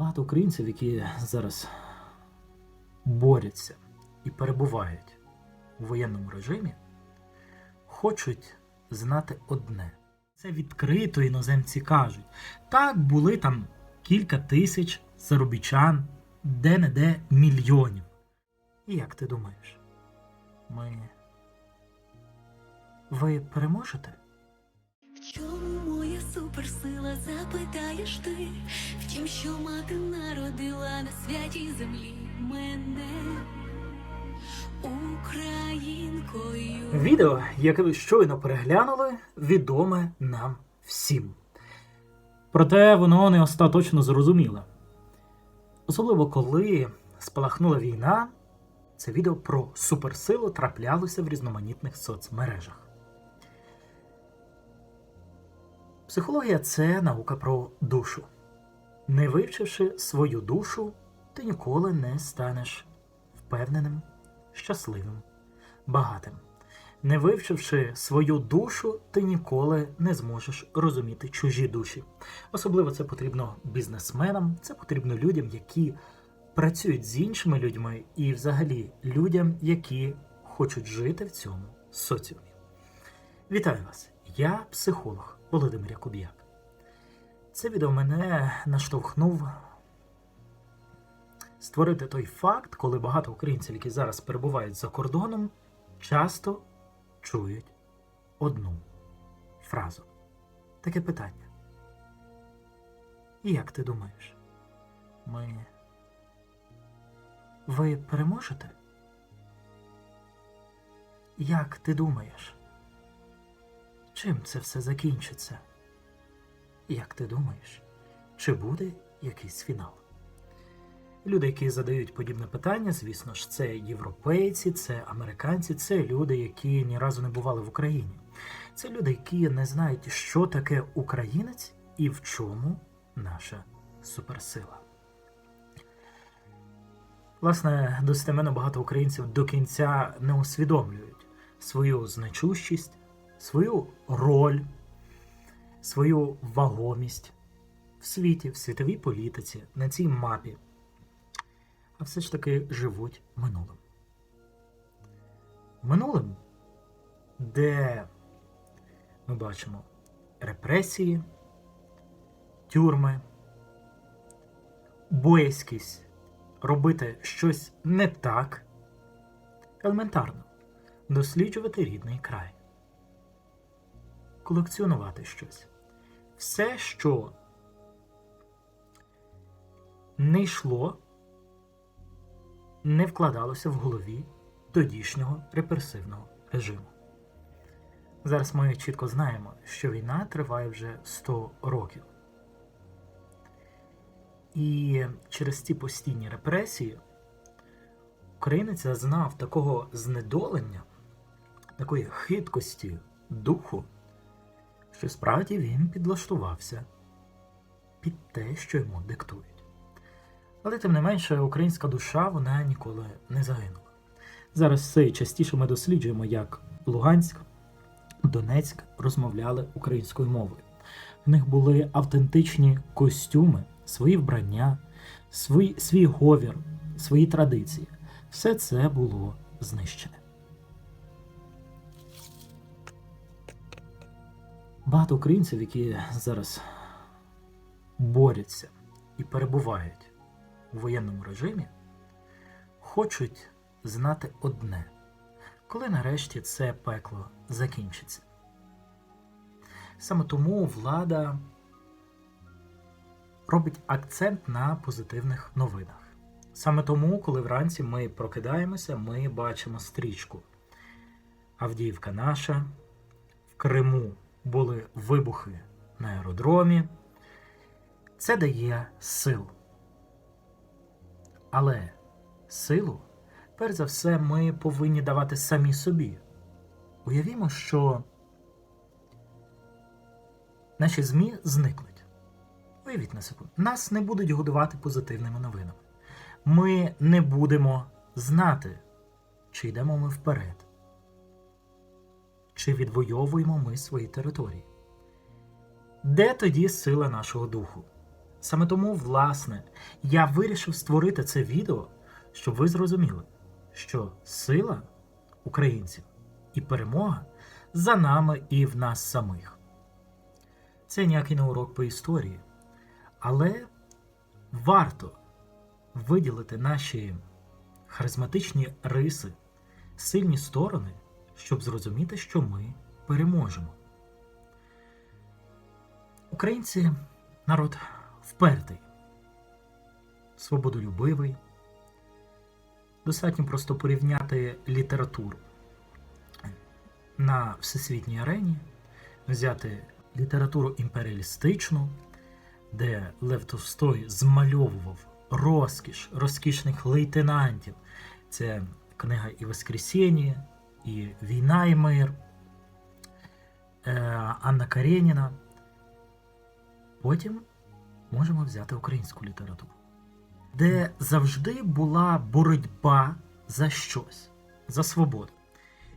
Багато українців, які зараз борються і перебувають у воєнному режимі, хочуть знати одне. Це відкрито іноземці кажуть. Так були там кілька тисяч заробітчан, де-не-де мільйонів. І як ти думаєш, ми. Ви переможете? Суперсила, запитаєш ти? Втім, що мати народила на святій землі мене українкою. Відео, яке ви щойно переглянули, відоме нам всім. Проте воно не остаточно зрозуміле. Особливо коли спалахнула війна, це відео про суперсилу траплялося в різноманітних соцмережах. Психологія це наука про душу. Не вивчивши свою душу, ти ніколи не станеш впевненим, щасливим, багатим. Не вивчивши свою душу, ти ніколи не зможеш розуміти чужі душі. Особливо це потрібно бізнесменам, це потрібно людям, які працюють з іншими людьми, і взагалі людям, які хочуть жити в цьому соціумі. Вітаю вас! Я психолог Володимир Якуб'як. Це відео мене наштовхнув створити той факт, коли багато українців, які зараз перебувають за кордоном, часто чують одну фразу. Таке питання. Як ти думаєш? Ми. Ви переможете? Як ти думаєш? Чим це все закінчиться? Як ти думаєш, чи буде якийсь фінал? Люди, які задають подібне питання, звісно ж, це європейці, це американці, це люди, які ні разу не бували в Україні. Це люди, які не знають, що таке українець і в чому наша суперсила. Власне, достеменно багато українців до кінця не усвідомлюють свою значущість, свою роль, свою вагомість в світі, в світовій політиці, на цій мапі, а все ж таки живуть минулим. Минулим, де ми бачимо репресії, тюрми, боязкість робити щось не так, елементарно досліджувати рідний край, колекціонувати щось. Все, що не йшло, не вкладалося в голові тодішнього репресивного режиму. Зараз ми чітко знаємо, що війна триває вже 100 років. І через ці постійні репресії українець зазнав такого знедолення, такої хиткості духу, що справді він підлаштувався під те, що йому диктують. Але тим не менше, українська душа вона ніколи не загинула. Зараз все частіше ми досліджуємо, як Луганськ, Донецьк розмовляли українською мовою. В них були автентичні костюми, свої вбрання, свій, свій говір, свої традиції. Все це було знищене. Багато українців, які зараз борються і перебувають у воєнному режимі, хочуть знати одне, коли нарешті це пекло закінчиться. Саме тому влада робить акцент на позитивних новинах. Саме тому, коли вранці ми прокидаємося, ми бачимо стрічку. Авдіївка наша, в Криму були вибухи на аеродромі. Це дає сил. Але силу, перш за все, ми повинні давати самі собі. Уявімо, що наші ЗМІ зникнуть. Уявіть на секунду, нас не будуть годувати позитивними новинами. Ми не будемо знати, чи йдемо ми вперед, чи відвоюємо ми свої території. Де тоді сила нашого духу? Саме тому, власне, я вирішив створити це відео, щоб ви зрозуміли, що сила українців і перемога за нами і в нас самих. Це ніякий не урок по історії, але варто виділити наші харизматичні риси, сильні сторони, щоб зрозуміти, що ми переможемо. Українці народ впертий, свободолюбивий. Достатньо просто порівняти літературу на всесвітній арені, взяти літературу імперіалістичну, де Лев Толстой змальовував розкіш розкішних лейтенантів. Це книга і Воскресіння, і Війна і мир, е, Анна Кареніна. Потім можемо взяти українську літературу, де завжди була боротьба за щось, за свободу.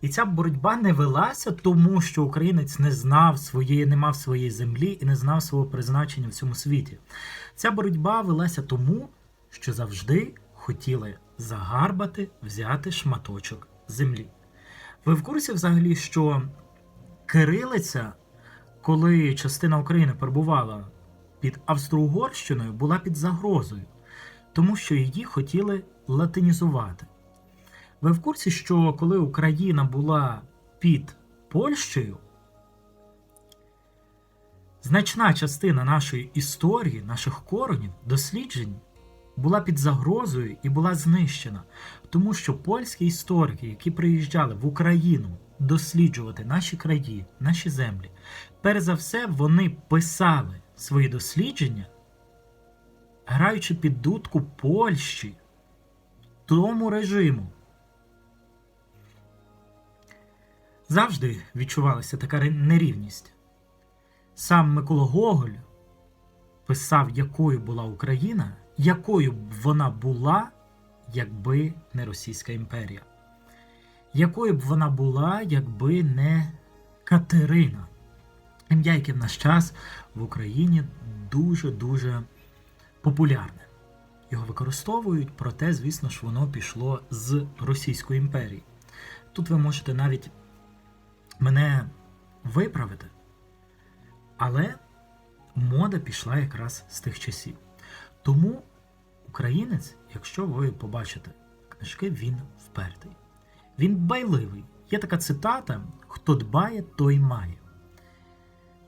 І ця боротьба не велася тому, що українець не знав своєї, не мав своєї землі і не знав свого призначення в цьому світі. Ця боротьба велася тому, що завжди хотіли загарбати, взяти шматочок землі. Ви в курсі взагалі, що кирилиця, коли частина України перебувала під Австро-Угорщиною, була під загрозою, тому що її хотіли латинізувати. Ви в курсі, що коли Україна була під Польщею, значна частина нашої історії, наших коронів, досліджень була під загрозою і була знищена, тому що польські історики, які приїжджали в Україну досліджувати наші краї, наші землі, перш за все вони писали свої дослідження, граючи під дудку Польщі, тому режиму. Завжди відчувалася така нерівність. Сам Микола Гоголь писав, якою була Україна, якою б вона була, якби не Російська імперія. Якою б вона була, якби не Катерина. Ім'я, яке в наш час в Україні дуже-дуже популярне. Його використовують, проте, звісно ж, воно пішло з Російської імперії. Тут ви можете навіть мене виправити. Але мода пішла якраз з тих часів. Тому українець, якщо ви побачите книжки, він впертий. Він байливий. Є така цитата: хто дбає, той має.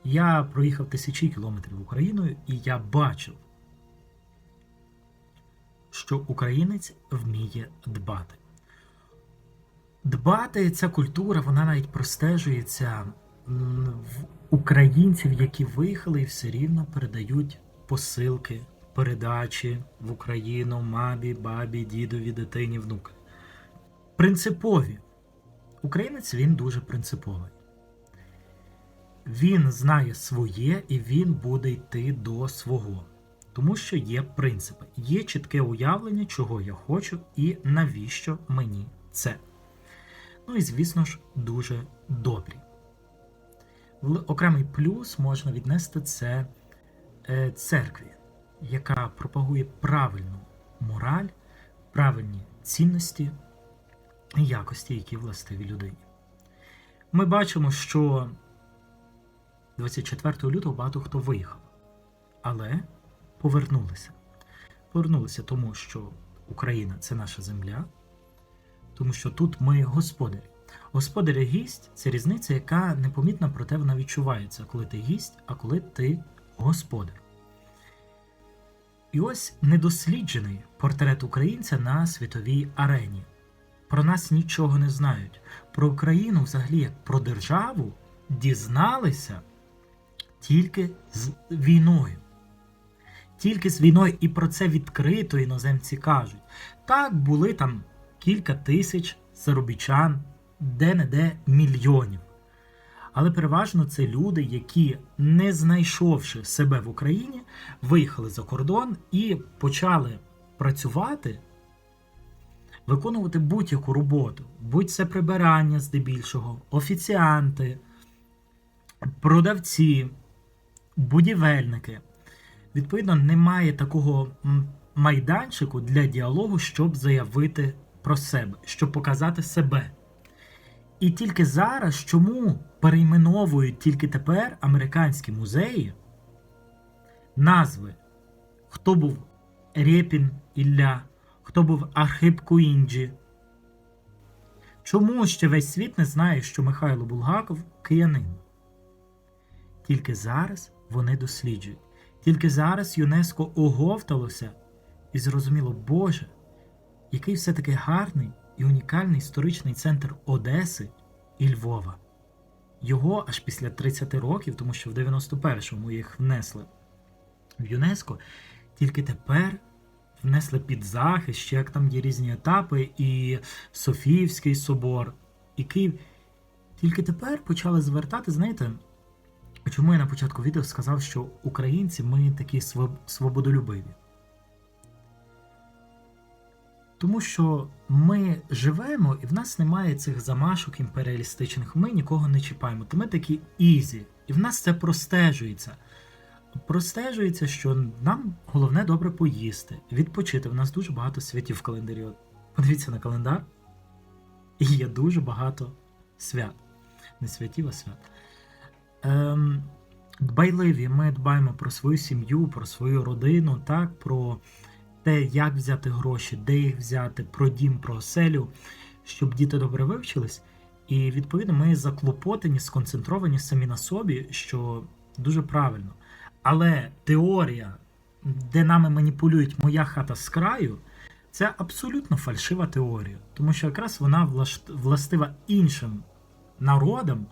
Я проїхав тисячі кілометрів Україною, і я бачив, що українець вміє дбати. Дбати ця культура, вона навіть простежується в українців, які виїхали і все рівно передають посилки, передачі в Україну мамі, бабі, дідові, дитині, внуки. Принципові. Українець він дуже принциповий. Він знає своє і він буде йти до свого. Тому що є принципи, є чітке уявлення, чого я хочу і навіщо мені це. Ну і, звісно ж, дуже добрі. Окремий плюс можна віднести це е, церкві, яка пропагує правильну мораль, правильні цінності і якості, які властиві людині. Ми бачимо, що 24 лютого багато хто виїхав, але повернулися. Повернулися тому, що Україна це наша земля, тому що тут ми господарі. Господар і гість це різниця, яка непомітна, проте вона відчувається, коли ти гість, а коли ти господар. І ось недосліджений портрет українця на світовій арені. Про нас нічого не знають. Про Україну, взагалі, як про державу, дізналися тільки з війною. Тільки з війною, і про це відкрито іноземці кажуть. Так, були там кілька тисяч заробітчан, де-не-де мільйонів. Але переважно це люди, які, не знайшовши себе в Україні, виїхали за кордон і почали працювати, виконувати будь-яку роботу, будь це прибирання здебільшого, офіціанти, продавці, будівельники. відповідно, немає такого майданчику для діалогу, щоб заявити про себе, щоб показати себе. І тільки зараз чому перейменовують тільки тепер американські музеї назви, хто був Рєпін Ілля, хто був Архип Куінджі. Чому ще весь світ не знає, що Михайло Булгаков киянин? Тільки зараз вони досліджують. Тільки зараз ЮНЕСКО оговталося і зрозуміло, Боже, який все-таки гарний і унікальний історичний центр Одеси і Львова. Його аж після 30 років, тому що в 91-му їх внесли в ЮНЕСКО, тільки тепер внесли під захист, ще як там є різні етапи, і Софіївський собор, і Київ. Тільки тепер почали звертати, знаєте, чому я на початку відео сказав, що українці ми такі своб- свободолюбиві. Тому що ми живемо і в нас немає цих замашок імперіалістичних, ми нікого не чіпаємо. То ми такі ізі, і в нас це простежується. Простежується, що нам головне добре поїсти, відпочити. В нас дуже багато святів в календарі. От Подивіться на календар, і є дуже багато свят. Не святів, а свят. Ем, дбайливі, ми дбаємо про свою сім'ю, про свою родину, так, про те, як взяти гроші, де їх взяти, про дім, про оселю, щоб діти добре вивчились. І відповідно ми заклопотані, сконцентровані самі на собі, що дуже правильно. Але теорія, де нами маніпулюють моя хата з краю, це абсолютно фальшива теорія, тому що якраз вона властива іншим народам,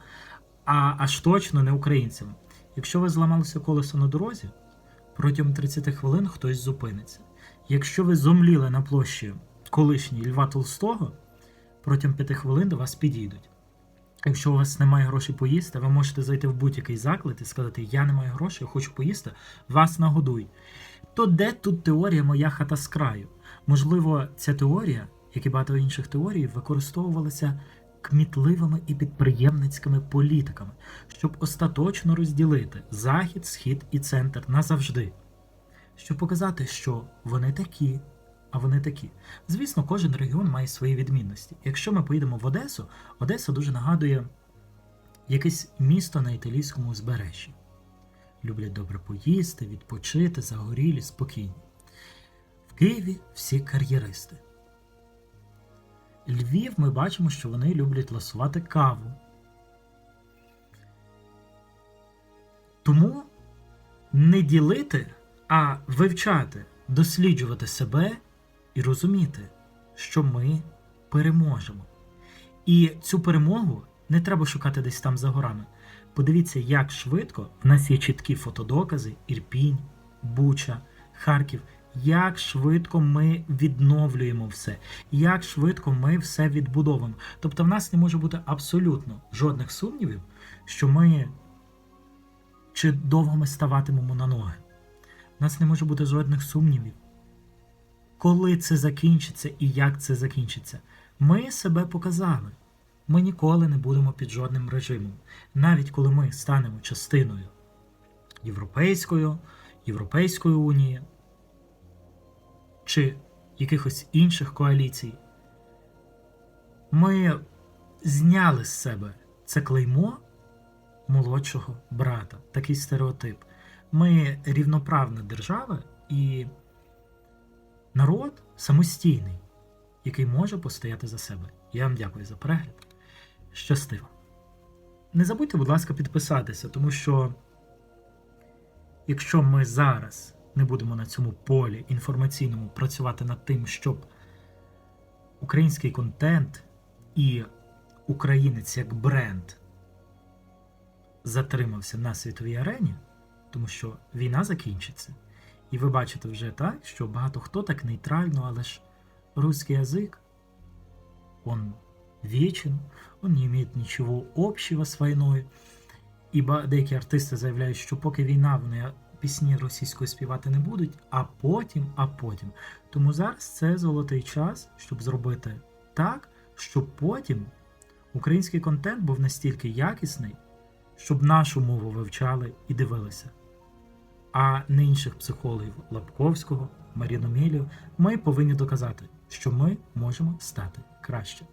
а аж точно не українцям. Якщо ви зламалося колесо на дорозі, протягом 30 хвилин хтось зупиниться. Якщо ви зомліли на площі колишній Льва Толстого, протягом 5 хвилин до вас підійдуть. Якщо у вас немає грошей поїсти, ви можете зайти в будь-який заклад і сказати: Я не маю грошей, хочу поїсти, вас нагодуй. То де тут теорія моя хата з краю? Можливо, ця теорія, як і багато інших теорій, використовувалася кмітливими і підприємницькими політиками, щоб остаточно розділити захід, схід і центр назавжди, щоб показати, що вони такі, а вони такі. Звісно, кожен регіон має свої відмінності. Якщо ми поїдемо в Одесу, Одеса дуже нагадує якесь місто на італійському узбережжі. Люблять добре поїсти, відпочити, загорілі, спокійні. В Києві всі кар'єристи. Львів ми бачимо, що вони люблять ласувати каву. Тому не ділити, а вивчати, досліджувати себе і розуміти, що ми переможемо. І цю перемогу не треба шукати десь там за горами. Подивіться, як швидко в нас є чіткі фотодокази: Ірпінь, Буча, Харків. Як швидко ми відновлюємо все, як швидко ми все відбудовуємо. Тобто, в нас не може бути абсолютно жодних сумнівів, що ми чи довго ми ставатимемо на ноги. Нас не може бути жодних сумнівів, коли це закінчиться і як це закінчиться. Ми себе показали. Ми ніколи не будемо під жодним режимом. Навіть коли ми станемо частиною Європейської, Європейської унії чи якихось інших коаліцій, ми зняли з себе це клеймо молодшого брата, такий стереотип. Ми рівноправна держава і народ самостійний, який може постояти за себе. Я вам дякую за перегляд. Щастиво. Не забудьте, будь ласка, підписатися, тому що якщо ми зараз не будемо на цьому полі інформаційному працювати над тим, щоб український контент і українець як бренд затримався на світовій арені, тому що війна закінчиться. І ви бачите вже так, що багато хто так нейтрально, але ж русский язик, он вечен, он не имеет ничего общего з війною. І деякі артисти заявляють, що поки війна, вони пісні російською співати не будуть, а потім, а потім. Тому зараз це золотий час, щоб зробити так, щоб потім український контент був настільки якісний, щоб нашу мову вивчали і дивилися. А не інших психологів Лапковського, Маріну Мілію, ми повинні доказати, що ми можемо стати краще.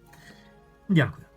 Дякую.